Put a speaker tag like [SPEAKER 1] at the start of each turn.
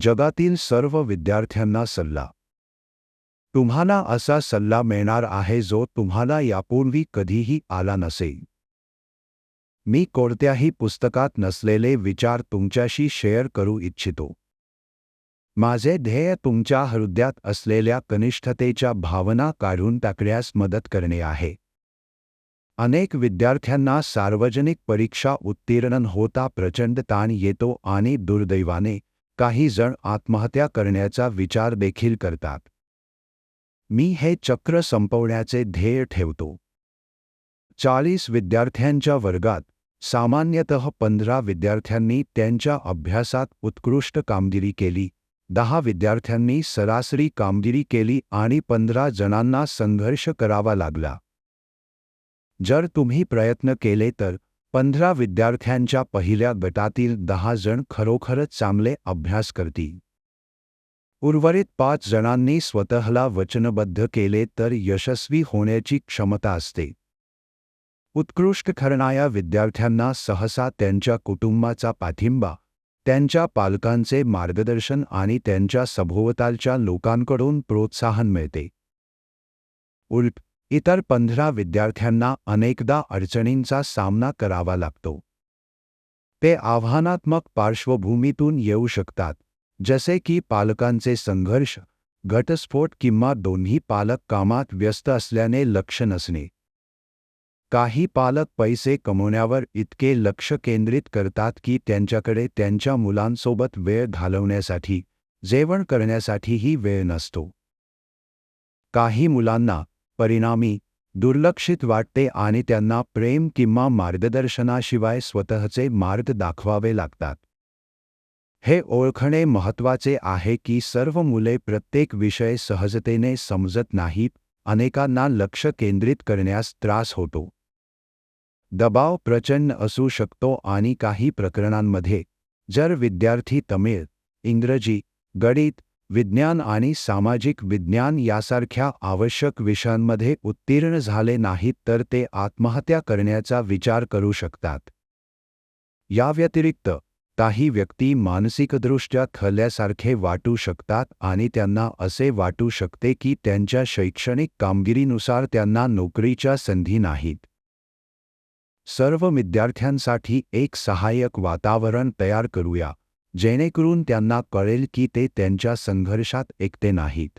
[SPEAKER 1] जगातील सर्व विद्यार्थ्यांना सल्ला. तुम्हाला असा सल्ला मिळणार आहे जो तुम्हाला यापूर्वी कधीही आला नसेल. मी कोणत्याही पुस्तकात नसलेले विचार तुमच्याशी शेअर करू इच्छितो. माझे ध्येय तुमच्या हृदयात असलेल्या कनिष्ठतेच्या भावना काढून टाकण्यास मदत करणे आहे. अनेक विद्यार्थ्यांना सार्वजनिक परीक्षा उत्तीर्ण होता प्रचंड ताण येतो आणि दुर्दैवाने काही जण आत्महत्या करण्याचा विचार देखील करतात. मी हे चक्र संपवण्याचे ध्येय ठेवतो. चाळीस विद्यार्थ्यांच्या वर्गात सामान्यतः पंधरा विद्यार्थ्यांनी त्यांच्या अभ्यासात उत्कृष्ट कामगिरी केली दहा विद्यार्थ्यांनी सरासरी कामगिरी केली आणि पंधरा जणांना संघर्ष करावा लागला. जर तुम्ही प्रयत्न केले तर पंधरा विद्यार्थ्यांच्या पहिल्या गटातील दहा जण खरोखरच चांगले अभ्यास करतील. उर्वरित पाच जणांनी स्वतःला वचनबद्ध केले तर यशस्वी होण्याची क्षमता असते. उत्कृष्ट ठरणाऱ्या विद्यार्थ्यांना सहसा त्यांच्या कुटुंबाचा पाठिंबा त्यांच्या पालकांचे मार्गदर्शन आणि त्यांच्या सभोवतालच्या लोकांकडून प्रोत्साहन मिळते. उलट इतर पंधरा विद्यार्थ्यांना अनेकदा अडचणींचा सामना करावा लागतो. ते आव्हानात्मक पार्श्वभूमीतून येऊ शकतात जसे की पालकांचे संघर्ष घटस्फोट किंवा दोन्ही पालक कामात व्यस्त असल्याने लक्ष नसणे. काही पालक पैसे कमवण्यावर इतके लक्ष केंद्रित करतात की त्यांच्याकडे त्यांच्या मुलांसोबत वेळ घालवण्यासाठी जेवण करण्यासाठीही वेळ नसतो. काही मुलांना परिणामी दुर्लक्षित वाटते आणि त्यांना प्रेम किंवा मार्गदर्शनाशिवाय स्वतःचे मार्ग दाखवावे लागतात. हे ओळखणे महत्त्वाचे आहे की सर्व मुले प्रत्येक विषय सहजतेने समजत नाहीत अनेकांना लक्ष केंद्रित करण्यास त्रास होतो. दबाव प्रचंड असू शकतो आणि काही प्रकरणांमध्ये जर विद्यार्थी तमिळ इंग्रजी गणित विज्ञान आणि सामाजिक विज्ञान यासारख्या आवश्यक विषयांमध्ये उत्तीर्ण झाले नाहीत तर ते आत्महत्या करण्याचा विचार करू शकतात. याव्यतिरिक्त काही व्यक्ती मानसिकदृष्ट्या खल्ल्यासारखे वाटू शकतात आणि त्यांना असे वाटू शकते की त्यांच्या शैक्षणिक कामगिरीनुसार त्यांना नोकरीच्या संधी नाहीत. सर्व विद्यार्थ्यांसाठी एक सहाय्यक वातावरण तयार करूया. जेणेकरून त्यांना कळेल की ते त्यांच्या संघर्षात एकटे नाहीत.